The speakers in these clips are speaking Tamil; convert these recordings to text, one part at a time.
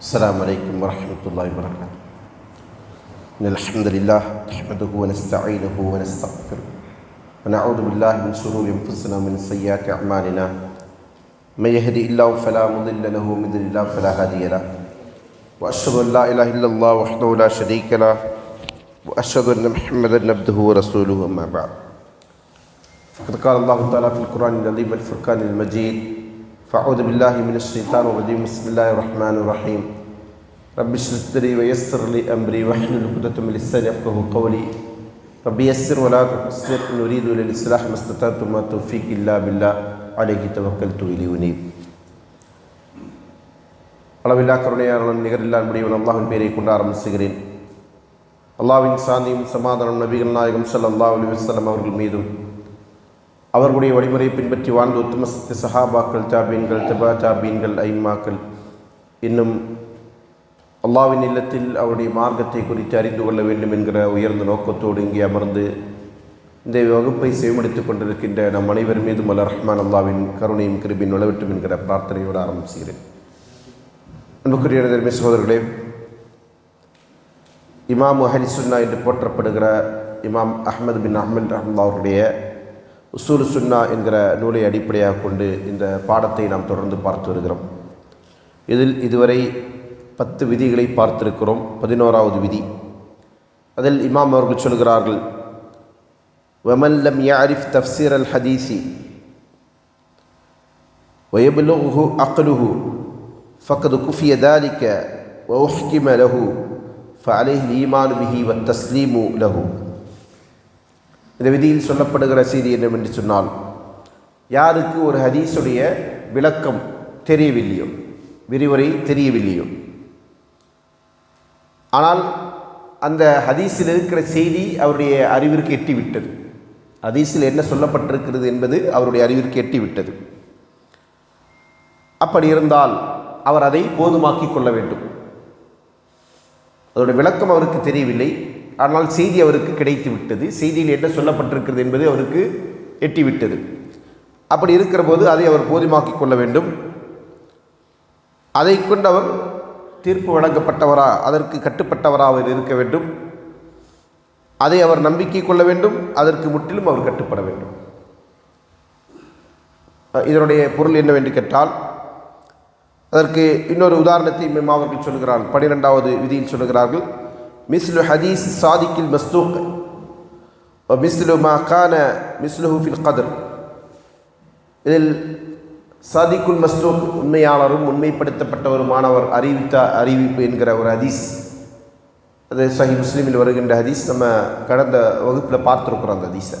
السلام عليكم ورحمة الله وبركاته. إن الحمد لله نحمده ونستعينه ونستغفره. ونعوذ بالله من شرور أنفسنا ومن سيئات أعمالنا. من يهدي الله فلا مضل له ومن يضلل الله فلا هادي له. وأشهد أن لا إله إلا الله وحده لا شريك له. وأشهد أن محمدا عبده ورسوله أما بعد. فقد قال الله تعالى في القرآن العظيم والفرقان المجيد فأعوذ بالله من الشيطان الرجيم بسم الله الرحمن الرحيم رب اشرح صدري ويسر لي أمري واحلل عقدة من لساني يفقهوا قولي رب يسر ولا تعسر إن أريد إلى الإصلاح ما استطعت ما توفيق إلا بالله عليه توكلت إليه ونيب அளவில்லா கருணையாளன் நிகரில்லா முடியும் அல்லாஹின் பெயரை கொண்டு ஆரம்பிச்சுகிறேன் அல்லாவின் சாந்தியும் சமாதானம் நபிகள் நாயகம் ஸல்லல்லாஹு அலைஹி வஸல்லம் அவர்கள் மீதும் அவர்களுடைய வழிமுறையை பின்பற்றி வாழ்ந்த உத்தம சத்திய சஹாபாக்கள் தாபீன்கள் தபா தாபீன்கள் ஐம்மாக்கள் இன்னும் அல்லாவின் இல்லத்தில் அவருடைய மார்க்கத்தை குறித்து அறிந்து கொள்ள வேண்டும் என்கிற உயர்ந்த நோக்கத்தோடு இங்கே அமர்ந்து இந்த வகுப்பை செவிமடித்துக் கொண்டிருக்கின்ற நம் அனைவர் மீதும் அல்ல ரஹ்மான் அல்லாவின் கருணையும் கிருபின் நிலவட்டும் என்கிற பிரார்த்தனையோடு ஆரம்பிச்சுகிறேன் அன்புக்குரிய தர்மி சகோதரர்களே இமாம் ஹரிசுன்னா என்று போற்றப்படுகிற இமாம் அஹ்மது பின் அஹ்மத் ரஹ்மல்லா அவருடைய உசூல் சுன்னா என்கிற நூலை அடிப்படையாக கொண்டு இந்த பாடத்தை நாம் தொடர்ந்து பார்த்து வருகிறோம். இதில் இதுவரை பத்து விதிகளை பார்த்திருக்கிறோம். பதினோராவது விதி. அதில் இமாம் அவர்கள் சொல்கிறார்கள் வமல்லம் யாரிஃப் தஃசீர் அல் ஹதீசி வயபுலுஹு அக்லுஹு ஃபக்கது குஃபிய தாலிக்க லஹு ஃபலைஹ் ஈமான் பிஹி வ தஸ்லீமு லஹூ. இந்த விதியில் சொல்லப்படுகிற செய்தி என்னவென்று சொன்னால் யாருக்கு ஒரு ஹதீஸுடைய விளக்கம் தெரியவில்லையோ விரிவுரை தெரியவில்லையோ ஆனால் அந்த ஹதீஸில் இருக்கிற செய்தி அவருடைய அறிவிற்கு எட்டிவிட்டது. ஹதீஸில் என்ன சொல்லப்பட்டிருக்கிறது என்பது அவருடைய அறிவிற்கு எட்டிவிட்டது. அப்படி இருந்தால் அவர் அதை போதுமாக்கி கொள்ள வேண்டும். அதோட விளக்கம் அவருக்கு தெரியவில்லை. ஆனால் செய்தி அவருக்கு கிடைத்து விட்டது செய்தியில் என்ன சொல்லப்பட்டிருக்கிறது என்பது அவருக்கு எட்டிவிட்டது. அப்படி இருக்கிற போது அதை அவர் போதுமாக்கிக் கொள்ள வேண்டும். அதை கொண்டு அவர் தீர்ப்பு வழங்கப்பட்டவரா அதற்கு கட்டுப்பட்டவரா அவர் இருக்க வேண்டும். அதை அவர் நம்பிக்கை கொள்ள வேண்டும். அதற்கு முற்றிலும் அவர் கட்டுப்பட வேண்டும். இதனுடைய பொருள் என்னவென்று கேட்டால் அதற்கு இன்னொரு உதாரணத்தை மேம் அவர்கள் சொல்கிறார்கள் பனிரெண்டாவது விதியில் சொல்கிறார்கள் மிஸ்லு ஹதீஸ் சாதிக்கில் மஸ்தூக் மிஸ்லு மா கான மிஸ்லுஹு ஃபில் கதர் இதில் சாதிக்குல் மஸ்தூக் உண்மையாளரும் உண்மைப்படுத்தப்பட்டவருமானவர் அறிவித்த அறிவிப்பு என்கிற ஒரு ஹதீஸ். அது சஹி முஸ்லீமில் வருகின்ற ஹதீஸ். நம்ம கடந்த வகுப்பில் பார்த்துருக்குறோம் அந்த ஹதீஸை.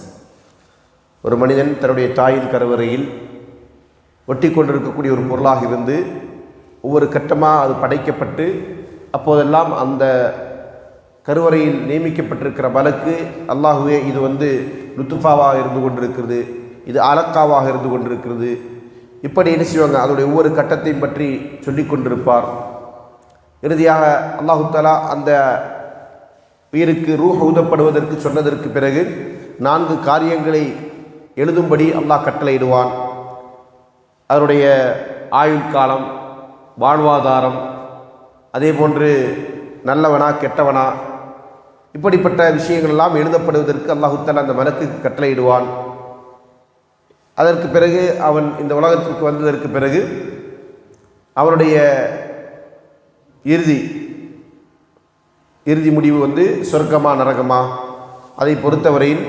ஒரு மனிதன் தன்னுடைய தாயின் கருவறையில் ஒட்டி கொண்டிருக்கக்கூடிய ஒரு பொருளாக இருந்து ஒவ்வொரு கட்டமாக அது படைக்கப்பட்டு அப்போதெல்லாம் அந்த கருவறையில் நியமிக்கப்பட்டிருக்கிற வழக்கு அல்லாஹுவே இது வந்து லுத்துஃபாவாக இருந்து கொண்டிருக்கிறது இது அலக்காவாக இருந்து கொண்டிருக்கிறது. இப்படி என்ன செய்வாங்க? அதோடைய ஒவ்வொரு கட்டத்தையும் பற்றி சொல்லி கொண்டிருப்பார். இறுதியாக அல்லாஹு தாலா அந்த உயிருக்கு ரூஹ் ஊதப்படுவதற்கு சொன்னதற்கு பிறகு நான்கு காரியங்களை எழுதும்படி அல்லாஹ் கட்டளையிடுவான். அதனுடைய ஆயுள் காலம் வாழ்வாதாரம் அதே போன்று நல்லவனா கெட்டவனா இப்படிப்பட்ட விஷயங்கள் எல்லாம் எழுதப்படுவதற்கு அல்லாஹுத்தால் அந்த மனக்கு கட்டளையிடுவான். அதற்கு பிறகு அவன் இந்த உலகத்திற்கு வந்ததற்கு பிறகு அவனுடைய இறுதி இறுதி முடிவு வந்து சொர்க்கமா நரகமா? அதை பொறுத்தவரையில்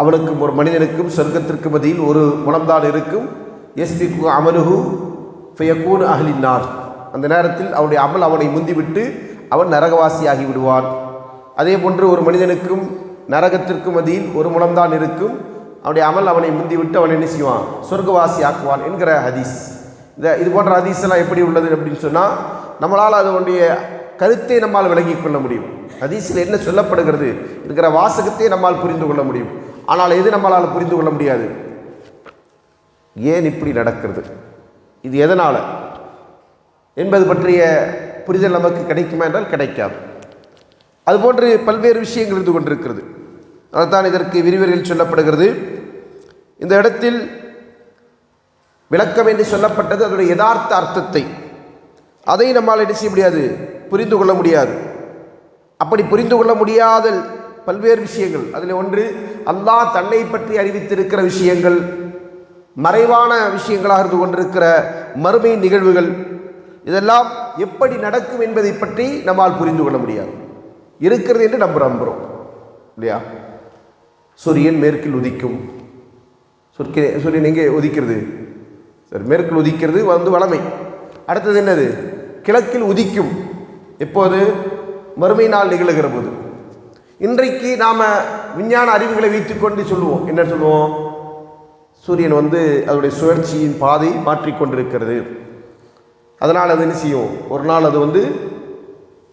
அவனுக்கும் ஒரு மனிதனுக்கும் சொர்க்கத்திற்கு மதியில் ஒரு முனம்தான் இருக்கும். எஸ்பிக்கு அமலுகு ஃபயக்கூன் அகலினார் அந்த நேரத்தில் அவனுடைய அமல் அவனை முந்திவிட்டு அவன் நரகவாசியாகி விடுவான். அதே போன்று ஒரு மனிதனுக்கும் நரகத்திற்கும் மதியில் ஒரு முனம்தான் இருக்கும். அவனுடைய அமல் அவனை முந்திவிட்டு அவன் என்ன செய்வான்? சொர்க்கவாசி ஆக்குவான் என்கிற ஹதீஸ். இந்த இது போன்ற ஹதீஸ் எல்லாம் எப்படி உள்ளது அப்படின்னு சொன்னால் நம்மளால் அதனுடைய கருத்தை நம்மால் விளங்கிக் கொள்ள முடியும். ஹதீஸில் என்ன சொல்லப்படுகிறது இருக்கிற வாசகத்தை நம்மால் புரிந்து கொள்ள முடியும். ஆனால் எது நம்மளால் புரிந்து கொள்ள முடியாது? ஏன் இப்படி நடக்கிறது? இது எதனால்? என்பது பற்றிய புரிதல் நமக்கு கிடைக்குமா என்றால் கிடைக்காது. அதுபோன்று பல்வேறு விஷயங்கள் இருந்து கொண்டிருக்கிறது. அதுதான் இதற்கு விரிவுரையில் சொல்லப்படுகிறது. இந்த இடத்தில் விளக்கம் என்று சொல்லப்பட்டது அதனுடைய யதார்த்த அர்த்தத்தை. அதை நம்மால் என்ன செய்ய முடியாது? புரிந்து கொள்ள முடியாது. அப்படி புரிந்து கொள்ள முடியாத பல்வேறு விஷயங்கள். அதில் ஒன்று அல்லாஹ் தன்னை பற்றி அறிவித்திருக்கிற விஷயங்கள் மறைவான விஷயங்களாக இருந்து கொண்டிருக்கிற மறுமை நிகழ்வுகள் இதெல்லாம் எப்படி நடக்கும் என்பதை பற்றி நம்மால் புரிந்து கொள்ள முடியாது. இருக்கிறது என்று நம்ம நம்புகிறோம் இல்லையா? சூரியன் மேற்கில் உதிக்கும். சொற்கே சூரியன் எங்கே உதிக்கிறது? சரி மேற்கில் உதிக்கிறது வந்து வளமை அடுத்தது என்னது? கிழக்கில் உதிக்கும். எப்போது? மறுமை நாள் நிகழுகிற போது. இன்றைக்கு நாம் விஞ்ஞான அறிவுகளை வைத்துக்கொண்டு சொல்லுவோம். என்ன சொல்லுவோம்? சூரியன் வந்து அதனுடைய சுழற்சியின் பாதை மாற்றிக்கொண்டிருக்கிறது. அதனால் அது என்ன செய்யும்? ஒரு நாள் அது வந்து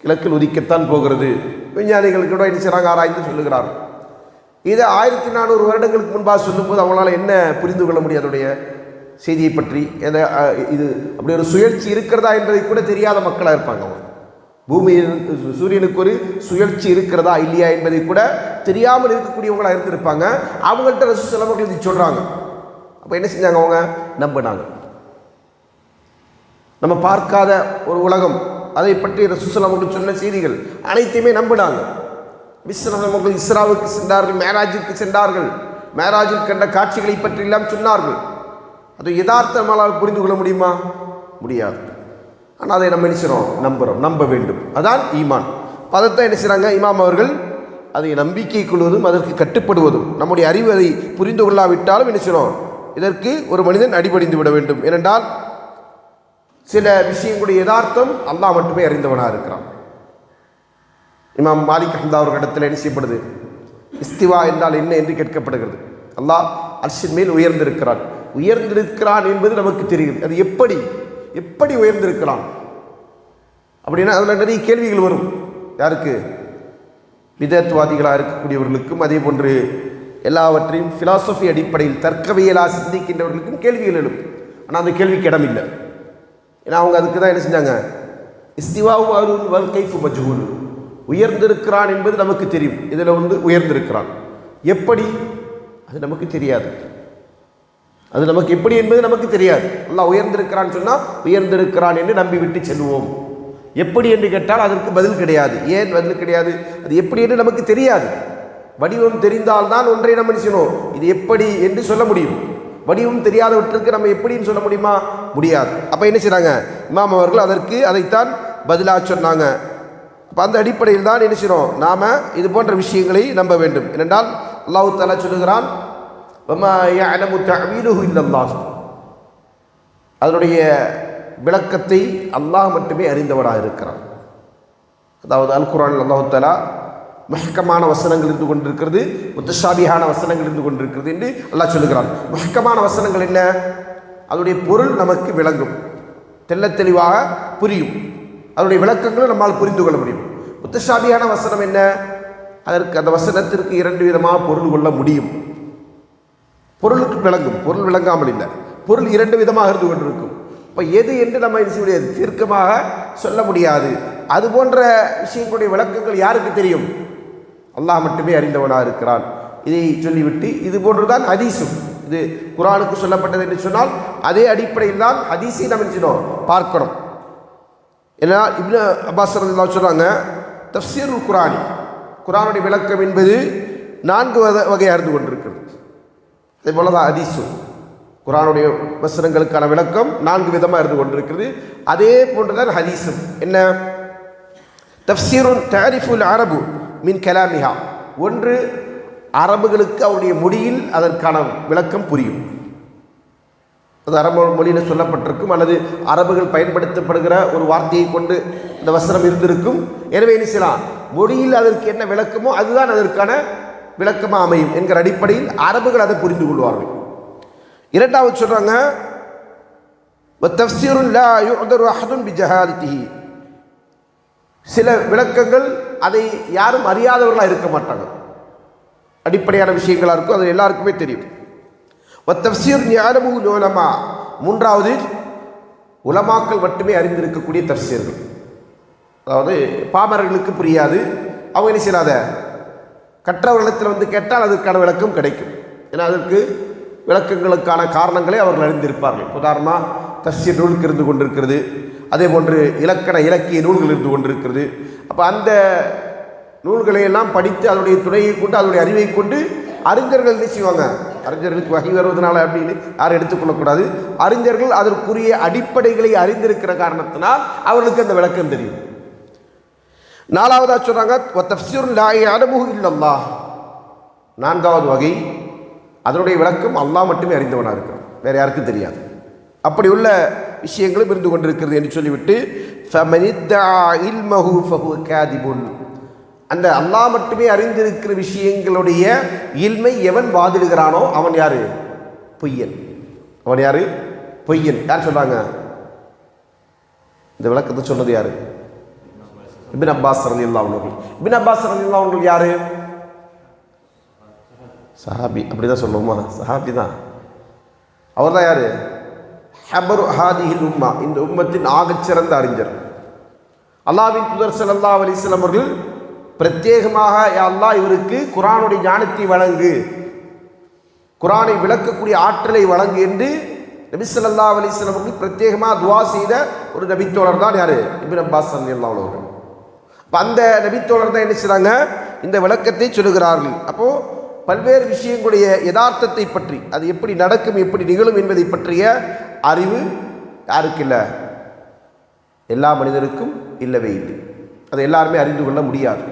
கிழக்கில் உதிக்கத்தான் போகிறது. விஞ்ஞானிகள் கூட என்ன செய்கிறாங்க ஆராய்ந்து சொல்லுகிறார். இதை ஆயிரத்தி நானூறு வருடங்களுக்கு முன்பாக சொல்லும்போது அவங்களால் என்ன புரிந்து கொள்ள முடியும் அதனுடைய செய்தியை பற்றி? எதை இது அப்படி ஒரு சுழற்சி இருக்கிறதா என்பதை கூட தெரியாத மக்களாக இருப்பாங்க அவங்க. பூமியில் சூரியனுக்கு ஒரு சுழற்சி இருக்கிறதா இல்லையா என்பதை கூட தெரியாமல் இருக்கக்கூடியவங்களாக இருந்திருப்பாங்க. அவங்கள்ட்ட ரசூ சிலவர்கள் இது சொல்கிறாங்க அப்போ என்ன செஞ்சாங்க அவங்க? நம்பினாங்க. நம்ம பார்க்காத ஒரு உலகம் அதை பற்றி ரசூசல் அவர்கள் சொன்ன செய்திகள் அனைத்தையுமே நம்பினாங்க. விஸ்வநாதன் அவர்கள் இஸ்ராவுக்கு சென்றார்கள் மேராஜிற்கு சென்றார்கள். மேராஜில் கண்ட காட்சிகளை பற்றி எல்லாம் சொன்னார்கள். அது யதார்த்தமானால் புரிந்து கொள்ள முடியுமா? முடியாது. ஆனால் அதை நம்ம என்ன செய்கிறோம் நம்புகிறோம் நம்ப வேண்டும். அதான் ஈமான். பதத்தை என்ன செய்கிறாங்க இமாம் அவர்கள் அதை நம்பிக்கை கொள்வதும் அதற்கு கட்டுப்படுவதும் நம்முடைய அறிவு அதை புரிந்து கொள்ளாவிட்டாலும் என்ன செய்கிறோம் இதற்கு ஒரு மனிதன் அடிபடிந்து விட வேண்டும். ஏனென்றால் சில விஷயங்களுடைய யதார்த்தம் அல்லாஹ் மட்டுமே அறிந்தவனாக இருக்கிறான். இமாம் மாலிக் அஹமதா அவர்களிடத்தில் என்ன செய்யப்படுது? இஸ்திவா என்றால் என்ன என்று கேட்கப்படுகிறது. அல்லாஹ் அர்ஷின் மேல் உயர்ந்திருக்கிறான். உயர்ந்திருக்கிறான் என்பது நமக்கு தெரிகிறது. அது எப்படி? எப்படி உயர்ந்திருக்கிறான் அப்படின்னா அதில் நிறைய கேள்விகள் வரும். யாருக்கு? விதத்துவாதிகளாக இருக்கக்கூடியவர்களுக்கும் அதே போன்று எல்லாவற்றையும் ஃபிலாசபி அடிப்படையில் தர்க்கவியலாக சிந்திக்கின்றவர்களுக்கும் கேள்விகள் எழும். ஆனால் அந்த கேள்விக்கு இடமில்லை ஏன்னா அவங்க அதுக்கு தான் என்ன செஞ்சாங்க? இஸ்திவாவும் அருள் வல் கைஃபு மஜ்ஹூல். உயர்ந்திருக்கிறான் என்பது நமக்கு தெரியும். இதில் வந்து உயர்ந்திருக்கிறான். எப்படி? அது நமக்கு தெரியாது. அது நமக்கு எப்படி என்பது நமக்கு தெரியாது. அல்லாஹ் உயர்ந்திருக்கிறான்னு சொன்னால் உயர்ந்திருக்கிறான் என்று நம்பி விட்டு செல்வோம். எப்படி என்று கேட்டால் அதற்கு பதில் கிடையாது. ஏன் பதில் கிடையாது? அது எப்படி என்று நமக்கு தெரியாது. வடிவம் தெரிந்தால்தான் ஒன்றை நம்ம செய்யணும்? இது எப்படி என்று சொல்ல முடியும். வடிவம் தெரியாதவற்றுக்கு நம்ம எப்படின்னு சொல்ல முடியுமா? முடியாது. அப்போ என்ன செய்கிறாங்க இமாம் அவர்கள் அதற்கு அதைத்தான் பதிலாக சொன்னாங்க. அப்போ அந்த அடிப்படையில் தான் என்ன செய்கிறோம் நாம் இது போன்ற விஷயங்களை நம்ப வேண்டும். ஏனென்றால் அல்லாஹு தாலா சொல்லுகிறான் அதனுடைய விளக்கத்தை அல்லாஹ் மட்டுமே அறிந்தவராக இருக்கிறான். அதாவது அல் குரான் அல்லாஹு தாலா மஹக்கமான வசனங்கள் இருந்து கொண்டிருக்கிறது முத்தஷாபியான வசனங்கள் இருந்து கொண்டிருக்கிறது என்று அல்லாஹ் சொல்லுகிறான். மஹக்கமான வசனங்கள் என்ன? அதனுடைய பொருள் நமக்கு விளங்கும். தெள்ளத்தெளிவாக புரியும். அதனுடைய விளக்கங்களும் நம்மால் புரிந்து கொள்ள முடியும். முத்தஷாபியான வசனம் என்ன? அதற்கு அந்த வசனத்திற்கு இரண்டு விதமாக பொருள் கொள்ள முடியும். பொருளுக்கு விளங்கும். பொருள் விளங்காமல் இல்லை. பொருள் இரண்டு விதமாக இருந்து கொண்டிருக்கும். இப்போ எது என்று நம்ம என்ன செய்ய முடியாது? தீர்க்கமாக சொல்ல முடியாது. அது போன்ற விஷயங்களுடைய விளக்கங்கள் யாருக்கு தெரியும்? அல்லாஹ் மட்டுமே அறிந்தவனாக இருக்கிறான் இதை சொல்லிவிட்டு இது போன்றுதான் ஹதீஸும். இது குரானுக்கு சொல்லப்பட்டது என்று சொன்னால் அதே அடிப்படையில் தான் ஹதீஸை நம்ம செய்யணும்? பார்க்கணும். ஏன்னா இப்ன அப்பாஸ் சொல்கிறாங்க தஃப்சீருல் குரானி. குரானுடைய விளக்கம் என்பது நான்கு வகை வகையாக இருந்து கொண்டிருக்கிறது. அதே போல தான் ஹதீஸும். குரானுடைய வசனங்களுக்கான விளக்கம் நான்கு விதமாக இருந்து கொண்டிருக்கிறது. அதே போன்றுதான் ஹதீஸும். என்ன? தஃப்சீருன் தாரிஃபுல் அரபு மின் கலாமிஹா. ஒன்று அரபுகளுக்கு அவருடைய மொழியில் அதற்கான விளக்கம் புரியும். அது அரபு மொழியில் சொல்லப்பட்டிருக்கும். அல்லது அரபுகள் பயன்படுத்தப்படுகிற ஒரு வார்த்தையை கொண்டு இந்த வசனம் இருந்திருக்கும். எனவே என்ன செய்யலாம்? மொழியில் அதற்கு என்ன விளக்கமோ அதுதான் அதற்கான விளக்கமாக அமையும் என்கிற அடிப்படையில் அரபுகள் அதை புரிந்து கொள்வார்கள். இரண்டாவது சொல்கிறாங்க சில விளக்கங்கள் அதை யாரும் அறியாதவர்களாக இருக்க மாட்டாங்க. அடிப்படையான விஷயங்களாக இருக்கும் அது எல்லாருக்குமே தெரியும். தஃப்சீர் ஞானமு உலமா மூன்றாவது உலமாக்கள் மட்டுமே அறிந்திருக்கக்கூடிய தஃப்சீர்கள். அதாவது பாமரர்களுக்கு புரியாது. அவங்க என்ன செய்யாத கற்றவர்களிடத்தில் வந்து கேட்டால் அதற்கான விளக்கம் கிடைக்கும். ஏன்னா அதற்கு விளக்கங்களுக்கான காரணங்களை அவர்கள் அறிந்திருப்பார்கள். உதாரணமாக தஃசீர் நூலுக்கு இருந்து கொண்டிருக்கிறது. அதே போன்று இலக்கண இலக்கிய நூல்கள் இருந்து கொண்டிருக்கிறது. அப்போ அந்த நூல்களை எல்லாம் படித்து அதனுடைய துணையை கொண்டு அதனுடைய அறிவை கொண்டு அறிஞர்கள் என்ன செய்வாங்க? அறிஞர்களுக்கு வகை வருவதனால அப்படின்னு யாரும் எடுத்துக்கொள்ளக்கூடாது. அறிஞர்கள் அதற்குரிய அடிப்படைகளை அறிந்திருக்கிற காரணத்தினால் அவர்களுக்கு அந்த விளக்கம் தெரியும். நாலாவதாக சொல்றாங்க தஃப்சீர் அனுபவம் நான்காவது வகை அதனுடைய விளக்கம் அல்லாஹ் மட்டுமே அறிந்தவனாக இருக்கிறான். வேறு யாருக்கும் தெரியாது. அப்படி உள்ள விஷயங்களும் இருந்து கொண்டிருக்கிறது என்று சொல்லிவிட்டு அந்த அல்லாஹ் மட்டுமே அறிந்திருக்கிற விஷயங்களுடைய இல்மை எவன் வாதிடுகிறானோ அவன் யாரு? பொய்யன். அவன் யாரு? பொய்யன். யார் சொல்றாங்க இந்த விளக்கத்தை சொன்னது யாரு? இபின் அப்பாஸ் ரலி அவர்கள் இபின் அப்பாஸ் ரலி அவர்கள் யாரு? சஹாபி. அப்படி தான் சொல்லுவோமா? சஹாபி தான். அவர் தான் யாரு? ஹபரு ஹாதிஹில் உம்மா. இந்த உம்மத்தின் ஆகச்சிறந்த அறிஞர். அல்லாவின் புதர் சல்லா அலிஸ்லாம் அவர்கள் பிரத்யேகமாக யா அல்லாஹ் இவருக்கு குரானுடைய ஞானத்தை வழங்கு. குரானை விளக்கக்கூடிய ஆற்றலை வழங்கு என்று நபிசல்லா ஸல்லல்லாஹு அவர்கள் பிரத்யேகமாக துவா செய்த ஒரு நபித்தோழர் தான் யார்? இபின் அப்பாஸ் அல்லா அவர்கள். அப்ப அந்த நபித்தோழர் தான் என்ன செய்கிறாங்க இந்த விளக்கத்தை சொல்லுகிறார்கள். அப்போது பல்வேறு விஷயங்களுடைய யதார்த்தத்தை பற்றி அது எப்படி நடக்கும் எப்படி நிகழும் என்பதை பற்றிய அறிவு யாருக்கு இல்லை? எல்லா மனிதருக்கும் இல்லவே இல்லை. அதை எல்லாருமே அறிந்து கொள்ள முடியாது.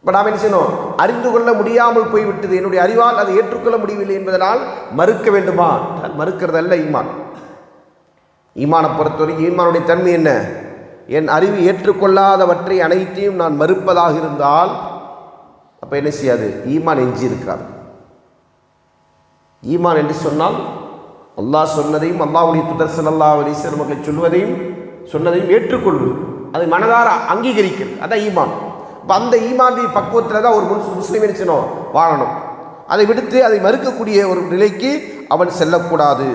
இப்போ நாம் என்ன செய்யணும்? அறிந்து கொள்ள முடியாமல் போய்விட்டது. என்னுடைய அறிவால் அதை ஏற்றுக்கொள்ள முடியவில்லை என்பதனால் மறுக்க வேண்டுமா? மறுக்கிறதல்ல ஈமான். ஈமானை பொறுத்தவரை ஈமானுடைய தன்மை என்ன? என் அறிவு ஏற்றுக்கொள்ளாதவற்றை அனைத்தையும் நான் மறுப்பதாக இருந்தால் அப்போ என்ன செய்யாது? ஈமான் எஞ்சி இருக்கிறார். ஈமான் என்று சொன்னால் அல்லாஹ் சொன்னதையும் அல்லாவுடைய துதர் ஸல்லல்லாஹு அலைஹி மக்கள் சொல்வதையும் சொன்னதையும் ஏற்றுக்கொள்வது அதை மனதார அங்கீகரிக்கிறது. அதான் ஈமான். இப்போ அந்த ஈமானுடைய பக்குவத்தில் தான் ஒரு முஸ் முஸ்லீம் என்ன வாழணும். அதை விடுத்து அதை மறுக்கக்கூடிய ஒரு நிலைக்கு அவன் செல்லக்கூடாது.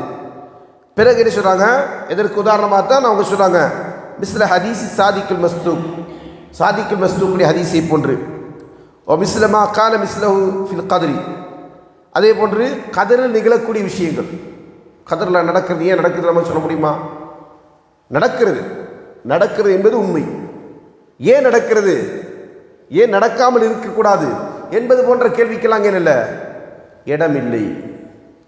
பிறகு என்ன சொல்கிறாங்க எதற்கு உதாரணமாக தான் அவங்க சொல்கிறாங்க மிஸ்ல ஹதீசி சாதிக்குல் மஸ்தூக். சாதிக்குல் மஸ்தூக்குடைய ஹதீஸை போன்று. ஓ மிஸ்லமா கால மிஸ்லஹு ஃபில் கதிரி. அதே போன்று கதரில் நிகழக்கூடிய விஷயங்கள். கதரில் நடக்கிறது ஏன் நடக்கிறது நம்ம சொல்ல முடியுமா? நடக்கிறது. நடக்கிறது என்பது உண்மை. ஏன் நடக்கிறது? ஏன் நடக்காமல் இருக்கக்கூடாது என்பது போன்ற கேள்விக்கெல்லாம் அங்கே இல்லை? இடமில்லை.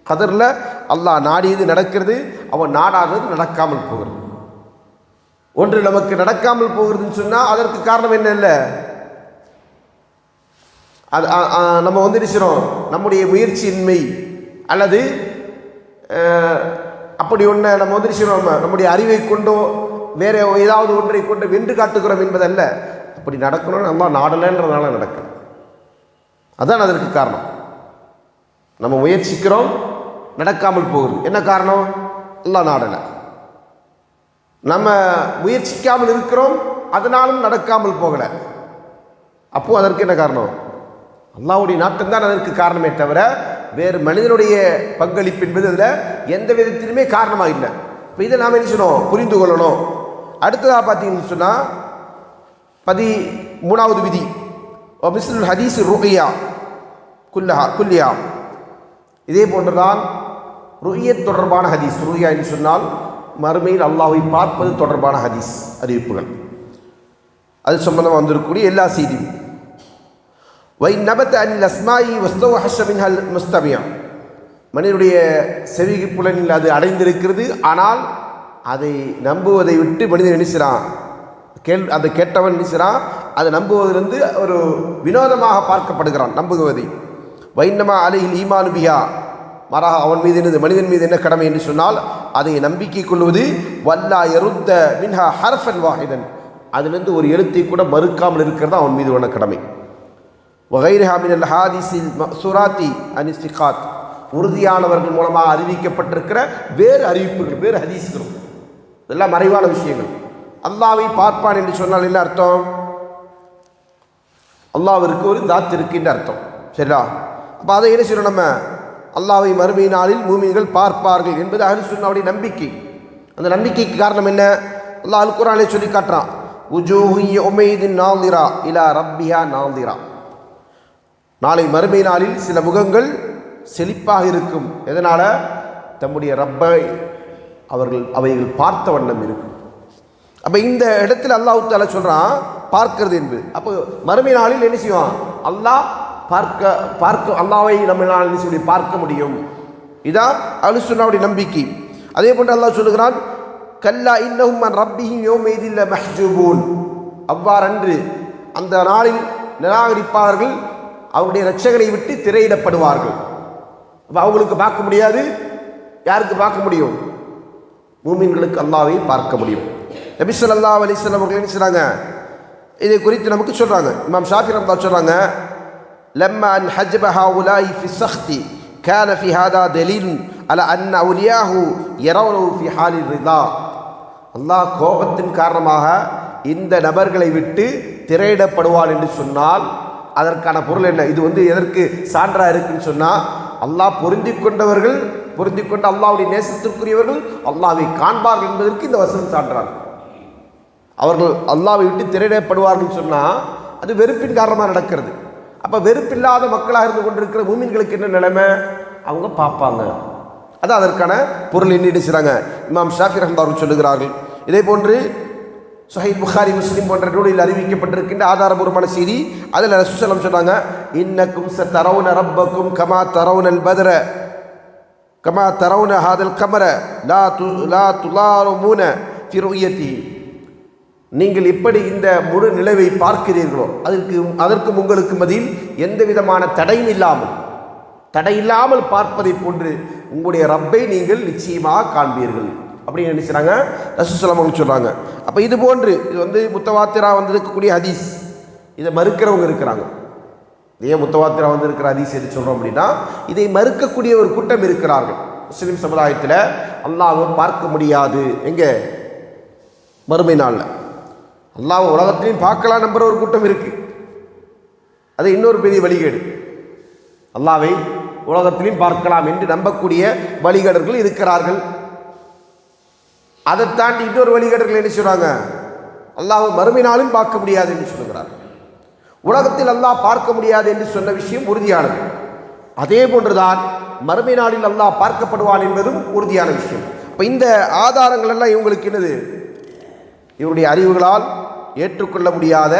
கதரில் அல்லாஹ் நாடியது நடக்கிறது அவன் நாடாதது நடக்காமல் போகிறது. ஒன்று நமக்கு நடக்காமல் போகிறதுன்னு சொன்னால் அதற்கு காரணம் என்ன இல்லை? அது நம்ம வந்துடுச்சிடும் நம்முடைய முயற்சியின்மை அல்லது அப்படி ஒன்றை நம்ம வந்துடுச்சிடும் நம்ம நம்முடைய அறிவை கொண்டோ வேறு ஏதாவது ஒன்றை கொண்டு வென்று காட்டுகிறோம் என்பதல்ல. அப்படி நடக்கணும்னு நம்ம நாடலைன்றதுனால நடக்கல அதுதான் அதற்கு காரணம். நம்ம முயற்சிக்கிறோம் நடக்காமல் போகுது என்ன காரணம்? எல்லாம் நாடலை. நம்ம முயற்சிக்காமல் இருக்கிறோம் அதனாலும் நடக்காமல் போகலை. அப்போது அதற்கு என்ன காரணம்? அல்லாவுடைய நாட்டம் தான் அதற்கு காரணமே தவிர வேறு மனிதனுடைய பங்களிப்பு என்பது அதில் எந்த விதத்திலுமே காரணமாக இல்லை. இப்போ இதை நாம் என்ன செய்யணும்? புரிந்து கொள்ளணும். அடுத்ததாக பார்த்தீங்கன்னு சொன்னால் பதி மூணாவது விதி மிஸ்லுல் ஹதீஸ் ருஹியா குல்லஹா குல்லியா. இதே போன்றுதான் ருஹியத் தொடர்பான ஹதீஸ். ருஹியா என்று சொன்னால் மறுமையில் அல்லாஹ்வை பார்ப்பது தொடர்பான ஹதீஸ் அறிவிப்புகள். அது சம்பந்தமாக வந்திருக்கக்கூடிய எல்லா செய்தியும். வை நபத் அனில் அஸ்மாயி வஸ்தோ ஹஷமின் ஹல் முஸ்தமியா. மனிதனுடைய செவிகு புலனில் அது அடைந்திருக்கிறது. ஆனால் அதை நம்புவதை விட்டு மனிதன் நினைச்சிறான் கேள் அதை கேட்டவன் நிசிறான் அதை நம்புவதிலிருந்து ஒரு வினோதமாக பார்க்கப்படுகிறான் நம்புவதை. வைன்னமா அலையில் ஈமானு பியா மாறாக அவன் மீது என்னது மனிதன் மீது என்ன கடமை என்று சொன்னால் அதை நம்பிக்கை கொள்வது வல்லா எருத்த மின்ஹா ஹர்ஃபன் வாஹிதன். அதிலிருந்து ஒரு எழுத்தை கூட மறுக்காமல் இருக்கிறது அவன் மீது உள்ள கடமை. வகைரஹாமின் மினல் ஹாதிஸில் சுராத்தி அனிஸ்திகாத் உறுதியானவர்கள் மூலமாக அறிவிக்கப்பட்டிருக்கிற வேறு அறிவிப்புகள் வேறு ஹதீஸ்களும் இதெல்லாம் மறைவான விஷயங்கள். அல்லாவை பார்ப்பான் என்று சொன்னால் என்ன அர்த்தம்? அல்லாவிற்கு ஒரு தாத் இருக்குன்னு அர்த்தம். சரிடா? அப்போ அதை என்ன செய்யணும் நம்ம? அல்லாவை மறுமை நாளில் மூமியர்கள் பார்ப்பார்கள் என்பது அஹ்லுசுன்னாவுடைய நம்பிக்கை. அந்த நம்பிக்கைக்கு காரணம் என்ன? அல்லாஹ் அல் குரானை சொல்லி காட்டுறான். உஜூஹிய யௌமைதின் நாந்திரா இலா ரப்பியா நாந்திரா நாளை மறுமை நாளில் சில முகங்கள் செழிப்பாக இருக்கும். எதனால்? தம்முடைய ரப்பை அவர்கள் அவைகள் பார்த்த வண்ணம் இருக்கும். அப்போ இந்த இடத்துல அல்லாஹ் தால சொல்கிறான் பார்க்கிறது என்பது. அப்போ மறுமை நாளில் என்ன செய்வான்? அல்லாஹ் பார்க்க பார்க்க அல்லாவை நம்ம நாளில் என்ன சொல்லி பார்க்க முடியும். இதான் அலுசுன்னாவுடைய நம்பிக்கை. அதே போன்று அல்லாஹ் சொல்லுகிறான் கல்லா இன்னும் அன் ரப்பிஹிம் யௌமைதில்ல மஹ்ஜூபூன் அவ்வாறன்று அந்த நாளில் நிராகரிப்பார்கள் அவருடைய ரட்சகரை விட்டு திரையிடப்படுவார்கள். அப்போ அவங்களுக்கு பார்க்க முடியாது. யாருக்கு பார்க்க முடியும்? மூமின்களுக்கு அல்லாவை பார்க்க முடியும். நபி ஸல்லல்லாஹு அலைஹி வஸல்லம் அவர்கள் என்ன செய்றாங்க இதை குறித்து நமக்கு சொல்றாங்க இமாம் ஷாஃபி ரஹ்மத்துல்லாஹி சொல்றாங்க لما أن حجب هؤلاء في السخط كان في هذا دليل على أن أولياءه يرونه في حال الرضا அல்லாஹ் கோபத்தின் காரணமாக இந்த நபர்களை விட்டு திரையிடப்படுவான் என்று சொன்னால் அதற்கான பொருள் என்ன இது வந்து எதற்கு சான்றாக இருக்குன்னு சொன்னால் அல்லாஹ் பொருந்தி கொண்டவர்கள் பொருந்தி கொண்ட அல்லாஹ்வுடைய நேசத்திற்குரியவர்கள் அல்லாஹ்வை காண்பார்கள் என்பதற்கு இந்த வசனம் சான்றார் அவர்கள் அல்லாவை விட்டு திரையிடப்படுவார்கள் சொன்னால் அது வெறுப்பின் காரணமாக நடக்கிறது. அப்போ வெறுப்பில்லாத மக்களாக இருந்து கொண்டிருக்கிற மூமின்களுக்கு என்ன நிலைமை? அவங்க பார்ப்பாங்க. அது அதற்கான பொருள் என்ன செய்கிறாங்க இமாம் ஷாஃபி ரஹ்மத் அவர்கள் சொல்லுகிறார்கள். இதே போன்று சுஹைத் புகாரி முஸ்லீம் போன்ற நூலில் அறிவிக்கப்பட்டிருக்கின்ற ஆதாரபூர்வமான செய்தி அதில் ரசூசலம் சொன்னாங்க இன்னக்கும் ச தரவுன ரப்பக்கும் கமா தரவுனல் பதர கமா தரவுன ஹாதல் கமர லா து லா துலாருமூன ஃபிருயத்தி நீங்கள் எப்படி இந்த முழு நிலவை பார்க்கிறீர்களோ அதற்கு அதற்கும் உங்களுக்கு மதியில் எந்த விதமான தடையும் இல்லாமல் தடை இல்லாமல் பார்ப்பதை போன்று உங்களுடைய ரப்பை நீங்கள் நிச்சயமாக காண்பீர்கள். அப்படின்னு நினைச்சாங்க ரசூசலம் அவங்க சொல்கிறாங்க அப்போ இது போன்று இது வந்து முத்தவாத்திரா வந்திருக்கக்கூடிய ஹதீஸ். இதை மறுக்கிறவங்க இருக்கிறாங்க. ஏன் முத்தவாத்திரா வந்திருக்கிற ஹதீஸ் எது சொல்கிறோம் அப்படின்னா இதை மறுக்கக்கூடிய ஒரு கூட்டம் இருக்கிறார்கள். முஸ்லீம் சமுதாயத்தில் அல்லாஹ்வை பார்க்க முடியாது. எங்கே? மறுமை நாளில். அல்லாஹ் உலகத்திலையும் பார்க்கலாம் நம்புகிற ஒரு கூட்டம் இருக்குது அது இன்னொரு பெரிய வழிகேடு. அல்லாவை உலகத்திலையும் பார்க்கலாம் என்று நம்பக்கூடிய வழிகடர்கள் இருக்கிறார்கள். அதை தாண்டி இன்னொரு வழிகடர்கள் என்ன சொல்கிறாங்க அல்லாஹ் மறுமையினாலும் பார்க்க முடியாது என்று சொல்லுகிறார். உலகத்தில் அல்லாஹ் பார்க்க முடியாது என்று சொன்ன விஷயம் உறுதியானது. அதே போன்றுதான் மறுமை நாளில் அல்லாஹ் பார்க்கப்படுவான் என்பதும் உறுதியான விஷயம். இப்போ இந்த ஆதாரங்கள் எல்லாம் இவங்களுக்கு என்னது? இவருடைய அறிவுகளால் ஏற்றுக்கொள்ள முடியாத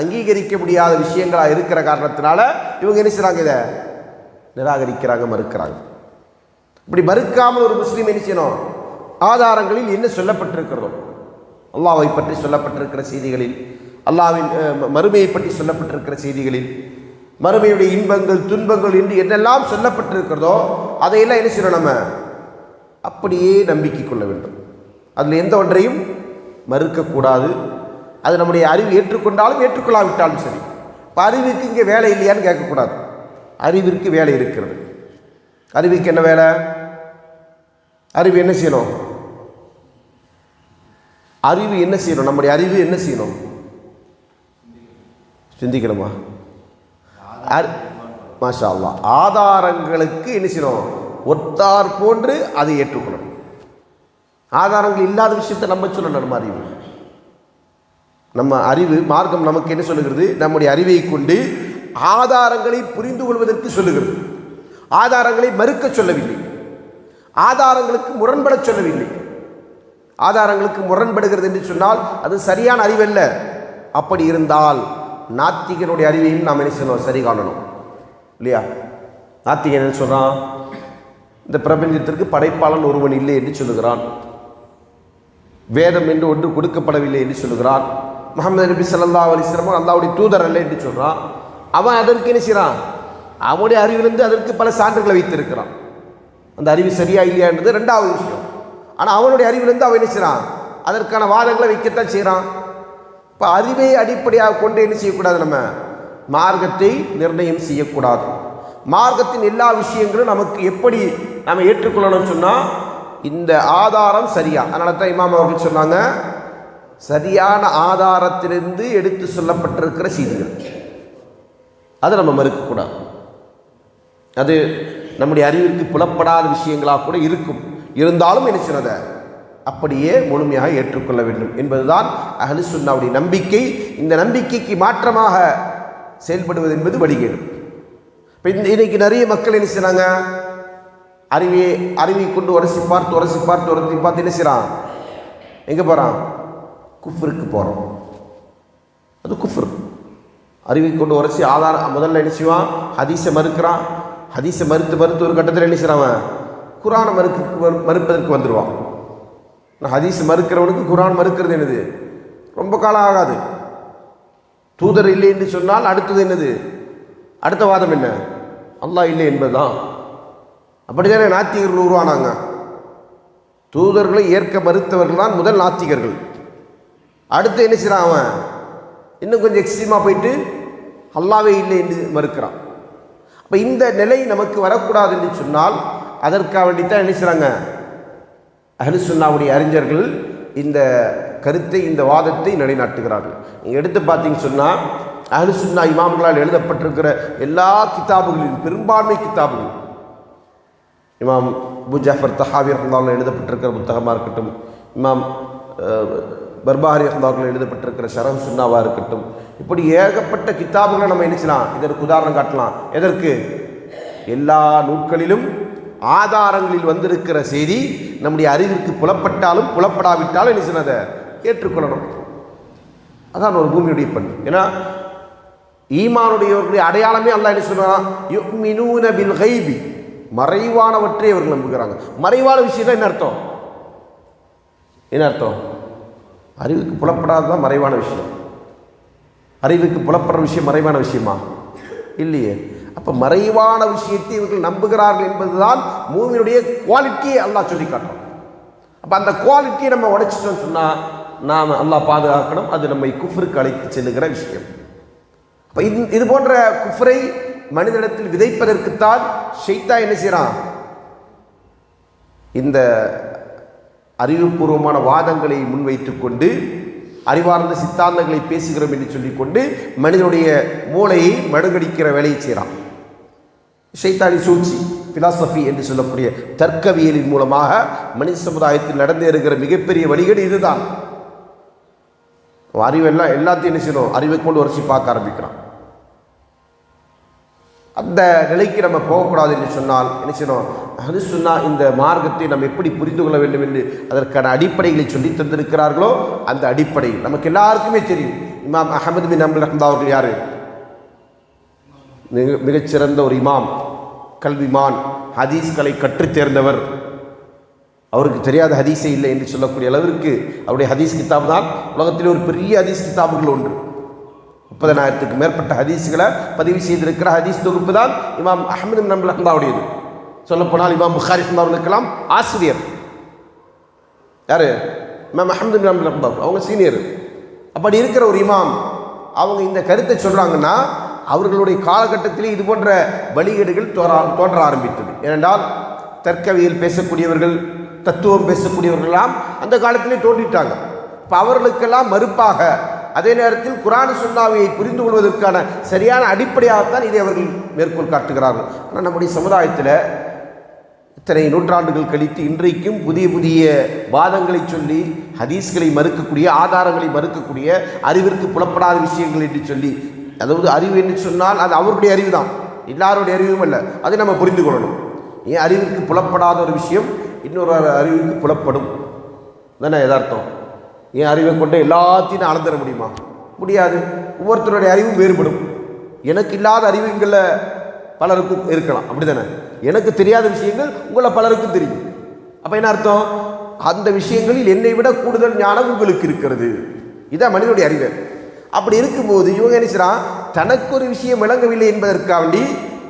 அங்கீகரிக்க முடியாத விஷயங்களாக இருக்கிற காரணத்தினால இவங்க என்ன செய்கிறாங்க இதை? நிராகரிக்கிறாங்க மறுக்கிறாங்க. இப்படி மறுக்காமல் ஒரு முஸ்லீம் என்ன செய்யணும்? ஆதாரங்களில் என்ன சொல்லப்பட்டிருக்கிறதோ அல்லாவை பற்றி சொல்லப்பட்டிருக்கிற செய்திகளில் அல்லாவின் மறுமையை பற்றி சொல்லப்பட்டிருக்கிற செய்திகளில் மறுமையுடைய இன்பங்கள் துன்பங்கள் என்று என்னெல்லாம் சொல்லப்பட்டிருக்கிறதோ அதையெல்லாம் என்ன செய்யணும் நம்ம? அப்படியே நம்பிக்கை கொள்ள வேண்டும். அதில் எந்த ஒன்றையும் மறுக்கக்கூடாது. அது நம்முடைய அறிவு ஏற்றுக்கொண்டாலும் ஏற்றுக்கொள்ளாவிட்டாலும் சரி. இப்போ அறிவுக்கு இங்கே வேலை இல்லையான்னு கேட்கக்கூடாது. அறிவிற்கு வேலை இருக்கிறது. அறிவுக்கு என்ன வேலை? அறிவு என்ன செய்யணும்? அறிவு என்ன செய்யணும்? நம்முடைய அறிவு என்ன செய்யணும்? சிந்திக்கணுமா? அர்- மாஷா ஆதாரங்களுக்கு என்ன செய்யணும்? ஒத்தார் போன்று அதை ஏற்றுக்கொள்ளணும். ஆதாரங்கள் இல்லாத விஷயத்தை நம்ம சொல்லணும் நம்ம அறிவு. நம்ம அறிவு மார்க்கம் நமக்கு என்ன சொல்லுகிறது? நம்முடைய அறிவை கொண்டு ஆதாரங்களை புரிந்து கொள்வதற்கு சொல்லுகிறது. ஆதாரங்களை மறுக்க சொல்லவில்லை. ஆதாரங்களுக்கு முரண்பட சொல்லவில்லை. ஆதாரங்களுக்கு முரண்படுகிறது என்று சொன்னால் அது சரியான அறிவல்ல. அப்படி இருந்தால் நாத்திகனுடைய அறிவையும் நாம் என்ன செய்யணும்? சரி காணணும். இல்லையா? நாத்திகன் என்ன சொல்கிறான் இந்த பிரபஞ்சத்திற்கு படைப்பாளன் ஒருவன் இல்லை என்று சொல்லுகிறான். வேதம் என்று ஒன்று கொடுக்கப்படவில்லை என்று சொல்லுகிறான். முகமது நபி சல்லா அலைஹி வஸல்லம் அல்லாஹ்வுடைய தூதர் அல்ல என்று சொல்கிறான் அவன் அதற்கு என்ன செய்கிறான் அவனுடைய அறிவிலிருந்து அதற்கு பல சான்றுகளை வைத்திருக்கிறான். அந்த அறிவு சரியா இல்லையான்றது ரெண்டாவது விஷயம். ஆனால் அவனுடைய அறிவிலிருந்து அவன் என்ன செய்கிறான் அதற்கான வாதங்களை வைக்கத்தான் செய்கிறான் இப்போ அறிவை அடிப்படையாக கொண்டு என்ன செய்யக்கூடாது நம்ம? மார்க்கத்தை நிர்ணயம் செய்யக்கூடாது. மார்க்கத்தின் எல்லா விஷயங்களும் நமக்கு எப்படி நம்ம ஏற்றுக்கொள்ளணும்னு சொன்னால் இந்த ஆதாரம் சரியா. அதனால தான் இமாம் அவர்கள் சொன்னாங்க சரியான ஆதாரத்திலிருந்து எடுத்து சொல்லப்பட்டிருக்கிற செய்திகள். அதை நம்ம மறுக்கக்கூடாது. அது நம்முடைய அறிவிற்கு புலப்படாத விஷயங்களாக கூட இருக்கும். இருந்தாலும் என்ன செய்யறத? அப்படியே முழுமையாக ஏற்றுக்கொள்ள வேண்டும். என்பதுதான் அஹ்லு சுன்னாவுடைய நம்பிக்கை. இந்த நம்பிக்கைக்கு மாற்றமாக செயல்படுவது என்பது வழிகேடு. இப்போ இந்த இன்னைக்கு நிறைய மக்கள் என்ன செய்கிறாங்க அறிவியை அறிவை கொண்டு உரசி பார்த்து உரசி பார்த்து உரசி பார்த்து என்ன செய்கிறான் எங்கே போகிறான் குஃப்ருக்கு போகிறோம் அது குஃப்ரு. அறிவை கொண்டு உரைச்சி ஆதாரம் முதல்ல என்ன செய்வான்? ஹதீஸை மறுக்கிறான். ஹதீஸை மறுத்து மறுத்து ஒரு கட்டத்தில் என்ன செய்றான் குரானை மறுக்க மறுப்பதற்கு வந்துடுவான் ஹதீஸ் மறுக்கிறவனுக்கு குரான் மறுக்கிறது என்னது? ரொம்ப காலம் ஆகாது. தூதர் இல்லை என்று சொன்னால் அடுத்தது என்னது? அடுத்த வாதம் என்ன? அல்லாஹ் இல்லை என்பதுதான். அப்படித்தானே நாத்திகர்கள் உருவானாங்க? தூதர்களை ஏற்க மறுத்தவர்கள் தான் முதல் நாத்திகர்கள். அடுத்து என்ன செய்கிறான் அவன்? இன்னும் கொஞ்சம் எக்ஸ்ட்ரீமாக போயிட்டு அல்லாவே இல்லை என்று மறுக்கிறான். அப்போ இந்த நிலை நமக்கு வரக்கூடாது என்று சொன்னால் அதற்காக வேண்டித்தான் என்ன செய்கிறாங்க அஹலுசுன்னாவுடைய அறிஞர்கள் இந்த கருத்தை இந்த வாதத்தை நிலைநாட்டுகிறார்கள். நீங்கள் எடுத்து பார்த்தீங்கன்னு சொன்னால் அஹலுசுன்னா இமாம்களால் எழுதப்பட்டிருக்கிற எல்லா கிதாபுகளின் பெரும்பான்மை கிதாபுகள் இமாம் அபு ஜாஃபர் தஹாவி எழுதப்பட்டிருக்கிற புத்தகமாக இருக்கட்டும் இமாம் பர்பாரி ரஹ்மாவில் எழுதப்பட்டிருக்கிற ஷரஹ் சுன்னாவாக இருக்கட்டும். இப்படி ஏகப்பட்ட கிதாபுகளை நம்ம என்ன செய்யலாம்? இதற்கு உதாரணம் காட்டலாம். எதற்கு? எல்லா நூட்களிலும் ஆதாரங்களில் வந்திருக்கிற செய்தி நம்முடைய அறிவிற்கு புலப்பட்டாலும் புலப்படாவிட்டாலும் என்ன செய்யணும் அதை ஏற்றுக்கொள்ளணும். அதான் ஒரு பூமியுடைய பண் ஏன்னா ஈமானுடையவர்களுடைய அடையாளமே அல்ல என்ன சொல்றான் பில் கைபி. மறைவானவற்றை அவர்கள் நம்புகிறாங்க. மறைவான விஷயம் என்ன அர்த்தம்? என்ன அர்த்தம்? அறிவுக்கு புலப்படாததான் மறைவான விஷயம். அறிவுக்கு புலப்படுற விஷயம் மறைவான விஷயமா? இல்லையே. அப்போ மறைவான விஷயத்தை இவர்கள் நம்புகிறார்கள் என்பதுதான் மூவினுடைய குவாலிட்டியை அல்லாஹ் சொல்லி காட்டுறோம் அப்போ அந்த குவாலிட்டியை நம்ம உடைச்சிட்டோம்னு சொன்னால் நாம் அல்லாஹ் பாதுகாக்கணும். அது நம்மை குஃப்ருக்கு அழைத்து செல்லுகிற விஷயம். அப்போ இது இது போன்ற குஃப்ரை மனிதனிடத்தில் விதைப்பதற்குத்தான் ஷெய்தா என்ன செய்கிறான் இந்த அறிவுபூர்வமான வாதங்களை முன்வைத்து கொண்டு அறிவார்ந்த சித்தாந்தங்களை பேசுகிறோம் என்று சொல்லிக்கொண்டு மனிதனுடைய மூளையை மடுங்கடிக்கிற வேலையை செய்கிறான். ஷைத்தானி சூழ்ச்சி பிலாசபி என்று சொல்லக்கூடிய தர்க்கவியலின் மூலமாக மனித சமுதாயத்தில் நடந்தேறுகிற மிகப்பெரிய வழிகேடு இதுதான். அறிவெல்லாம் எல்லாத்தையும் என்ன செய்யணும்? அறிவை கொண்டு வரிசை பார்க்க ஆரம்பிக்கிறான். அந்த நிலைக்கு நம்ம போகக்கூடாது என்று சொன்னால் என்ன செய்யணும்? அது சொன்னால் இந்த மார்க்கத்தை நம்ம எப்படி புரிந்து கொள்ள வேண்டும் என்று அதற்கான அடிப்படைகளை சொல்லி தந்திருக்கிறார்களோ அந்த அடிப்படை நமக்கு எல்லாருக்குமே தெரியும். இமாம் அகமது பின் அம்புல் ரஹ்மதா அவர்கள் யார்? மிக மிகச்சிறந்த ஒரு இமாம் கல்விமான் ஹதீஸ்களை கற்றுத் தேர்ந்தவர். அவருக்கு தெரியாத ஹதீஸே இல்லை என்று சொல்லக்கூடிய அளவிற்கு அவருடைய ஹதீஸ் கிதாப் தான் உலகத்தில் ஒரு பெரிய ஹதீஸ் கிதாபுகள் ஒன்று. முப்பதனாயிரத்துக்கு மேற்பட்ட ஹதீஸ்களை பதிவு செய்திருக்கிற ஹதீஸ் தொகுப்பு தான் இமாம் அஹமது நம்புல் அஹ்மதாவுடையது சொல்லப்போனால் இமாம் புகாரி அவர்களுக்கெல்லாம் ஆசிரியர். யாரு? இமாம் அஹமது நம்புல் அவங்க சீனியர். அப்படி இருக்கிற ஒரு இமாம் அவங்க இந்த கருத்தை சொல்கிறாங்கன்னா அவர்களுடைய காலகட்டத்திலே இது போன்ற வழிகேடுகள் தோற தோன்ற ஆரம்பித்தது. ஏனென்றால் தர்க்கவியல் பேசக்கூடியவர்கள் தத்துவம் பேசக்கூடியவர்களெல்லாம் அந்த காலத்திலே தோன்றிட்டாங்க. இப்போ அவர்களுக்கெல்லாம் மறுப்பாக அதே நேரத்தில் குரான் சுண்ணாவியை புரிந்து கொள்வதற்கான சரியான அடிப்படையாகத்தான் இதை அவர்கள் மேற்கோள் காட்டுகிறார்கள். ஆனால் நம்முடைய சமுதாயத்தில் இத்தனை நூற்றாண்டுகள் கழித்து இன்றைக்கும் புதிய புதிய வாதங்களை சொல்லி ஹதீஸ்களை மறுக்கக்கூடிய ஆதாரங்களை மறுக்கக்கூடிய அறிவிற்கு புலப்படாத விஷயங்கள் என்று சொல்லி அதாவது அறிவு என்று சொன்னால் அது அவருடைய அறிவு தான் எல்லாருடைய அறிவும் அல்ல. அதை நம்ம புரிந்து கொள்ளணும். ஏன் அறிவிற்கு புலப்படாத ஒரு விஷயம் இன்னொரு அறிவுக்கு புலப்படும்? தானே எதார்த்தம் என் அறிவை கொண்டு எல்லாத்தையும் நான் அளந்துட முடியுமா? முடியாது. ஒவ்வொருத்தருடைய அறிவும் வேறுபடும். எனக்கு இல்லாத அறிவுங்களில் பலருக்கும் இருக்கலாம். அப்படி தானே எனக்கு தெரியாத விஷயங்கள் உங்களை பலருக்கும் தெரியும். அப்போ என்ன அர்த்தம்? அந்த விஷயங்களில் என்னை விட கூடுதல் ஞானம் உங்களுக்கு இருக்கிறது. இதான் மனிதனுடைய அறிவு. அப்படி இருக்கும்போது இவங்க என்ன செய்றான்? தனக்கு ஒரு விஷயம் விளங்கவில்லை என்பதற்காண்டி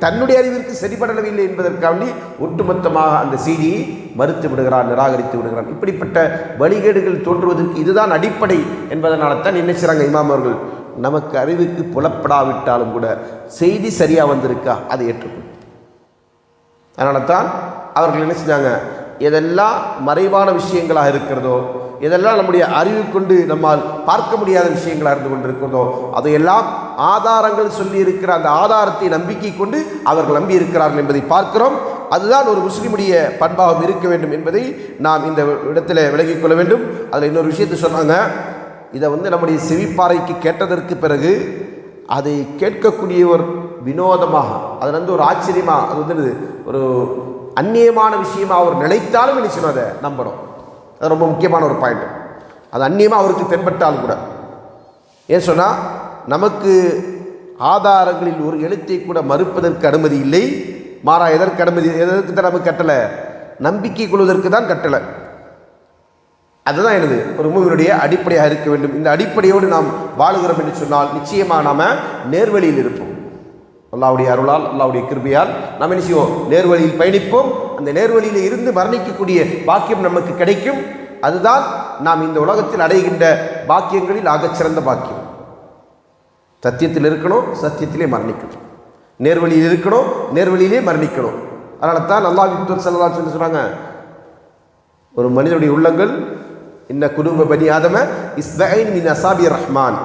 தன்னுடைய அறிவிற்கு சரிபடவில்லை என்பதற்காண்டி ஒட்டுமொத்தமாக அந்த செய்தியை மறுத்து விடுகிறான் நிராகரித்து விடுகிறான். இப்படிப்பட்ட வழிகேடுகள் தோன்றுவதற்கு இதுதான் அடிப்படை என்பதனால தான் என்ன செய்கிறாங்க இமாம் அவர்கள்? நமக்கு அறிவுக்கு புலப்படாவிட்டாலும் கூட செய்தி சரியாக வந்திருக்கா? அதை ஏற்றுக்கொள். அதனால தான் அவர்கள் என்ன செஞ்சாங்க? எதெல்லாம் மறைவான விஷயங்களாக இருக்கிறதோ இதெல்லாம் நம்முடைய அறிவு கொண்டு நம்மால் பார்க்க முடியாத விஷயங்களாக இருந்து கொண்டிருக்கிறதோ அதையெல்லாம் ஆதாரங்கள் சொல்லி இருக்கிற அந்த ஆதாரத்தை நம்பிக்கை கொண்டு அவர்கள் நம்பி இருக்கிறார்கள் என்பதை பார்க்கிறோம். அதுதான் ஒரு முஸ்லீமுடைய பண்பாகவும் இருக்க வேண்டும் என்பதை நாம் இந்த இடத்துல விலகிக் கொள்ள வேண்டும். அதில் இன்னொரு விஷயத்தை சொன்னாங்க. இதை வந்து நம்முடைய செவிப்பாறைக்கு கேட்டதற்கு பிறகு அதை கேட்கக்கூடியவர் வினோதமாக அது வந்து ஒரு ஆச்சரியமாக அது வந்து ஒரு அந்நியமான விஷயமாக அவர் நினைத்தாலும் என்ன அதை நம்பணும் அது ரொம்ப முக்கியமான ஒரு பாயிண்ட் அது அந்நியமாக அவருக்கு தென்பட்டாலும் கூட. ஏன் சொன்னால் நமக்கு ஆதாரங்களில் ஒரு எழுத்தை கூட மறுப்பதற்கு அனுமதி இல்லை. மாறா எதற்கு அனுமதி எதற்கு தான் நமக்கு கட்டலை? நம்பிக்கை கொள்வதற்கு தான் கட்டலை. அதுதான் எனது ஒரு மூவியினுடைய அடிப்படையாக இருக்க வேண்டும். இந்த அடிப்படையோடு நாம் வாழுகிறோம் என்று சொன்னால் நிச்சயமாக நாம் நேர்வழியில் இருப்போம். அல்லாவுடைய அருளால் அல்லாவுடைய கிருபையால் நாம் என்ன செய்வோம்? நேர்வழியில் பயணிப்போம். அந்த நேர்வழியில் இருந்து மரணிக்கக்கூடிய பாக்கியம் நமக்கு கிடைக்கும். அதுதான் நாம் இந்த உலகத்தில் அடைகின்ற பாக்கியங்களில் ஆகச்சிறந்த பாக்கியம். சத்தியத்தில் இருக்கணும் சத்தியத்திலே மரணிக்கணும். நேர்வழியில் இருக்கணும் நேர்வழியிலே மரணிக்கணும். அதனால தான் அல்லா விக்டர் செல்லலாம் சொல்லி சொல்கிறாங்க ஒரு மனிதனுடைய உள்ளங்கள் இன்ன குடும்ப பணி ஆதம இஸ்பைன் மின் அசாபி ரஹ்மான்.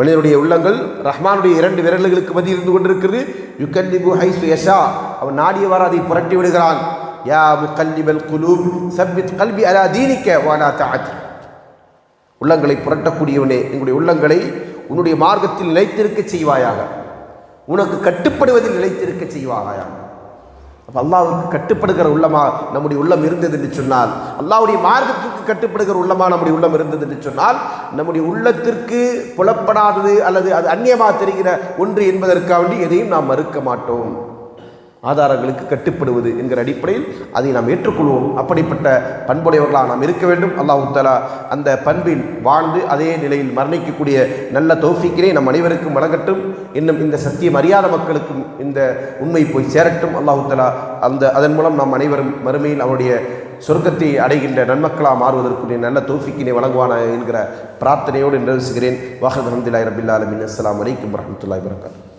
மனிதனுடைய உள்ளங்கள் ரஹ்மானுடைய இரண்டு விரல்களுக்கு மதி இருந்து கொண்டிருக்கிறது. யுக்கல்லிபு ஹைசு யஷா. அவன் நாடியவாறு அதை புரட்டி விடுகிறான். யா முக்கல்லிபல் குலூப் சப்பித் கல்வி அலா தீனிக்க வானா தாத் உள்ளங்களை புரட்டக்கூடியவனே எங்களுடைய உள்ளங்களை உன்னுடைய மார்க்கத்தில் நிலைத்திருக்க செய்வாயாக. உனக்கு கட்டுப்படுவதில் நிலைத்திருக்க செய்வாயாக. அப்போ அல்லாவுக்கு கட்டுப்படுகிற உள்ளமா நம்முடைய உள்ளம் இருந்தது என்று சொன்னால் அல்லாவுடைய மார்க்கத்திற்கு கட்டுப்படுகிற உள்ளமா நம்முடைய உள்ளம் இருந்தது என்று சொன்னால் நம்முடைய உள்ளத்திற்கு புலப்படாதது அல்லது அது அந்நியமாக தெரிகிற ஒன்று என்பதற்காக வேண்டி எதையும் நாம் மறுக்க மாட்டோம். ஆதாரங்களுக்கு கட்டுப்படுவது என்கிற அடிப்படையில் அதை நாம் ஏற்றுக்கொள்வோம். அப்படிப்பட்ட பண்புடையவர்களாக நாம் இருக்க வேண்டும். அல்லாஹு தலா அந்த பண்பில் வாழ்ந்து அதே நிலையில் மரணிக்கக்கூடிய நல்ல தோஃபிக்கினை நம் அனைவருக்கும் வழங்கட்டும். இன்னும் இந்த சத்தியம் அறியாத மக்களுக்கும் இந்த உண்மை போய் சேரட்டும். அல்லாஹு தலா அந்த அதன் மூலம் நாம் அனைவரும் மறுமையில் அவருடைய சொர்க்கத்தை அடைகின்ற நன்மக்களாக மாறுவதற்குரிய நல்ல தோஃபிக்கினை வழங்குவான என்கிற பிரார்த்தனையோடு நிறைவேசுகிறேன் வாஹத் அஹமதுல்லாய் ரபில்லா அஸ்லாம் வலைக்கம் வரமத்துல்லாய் வரகாத்து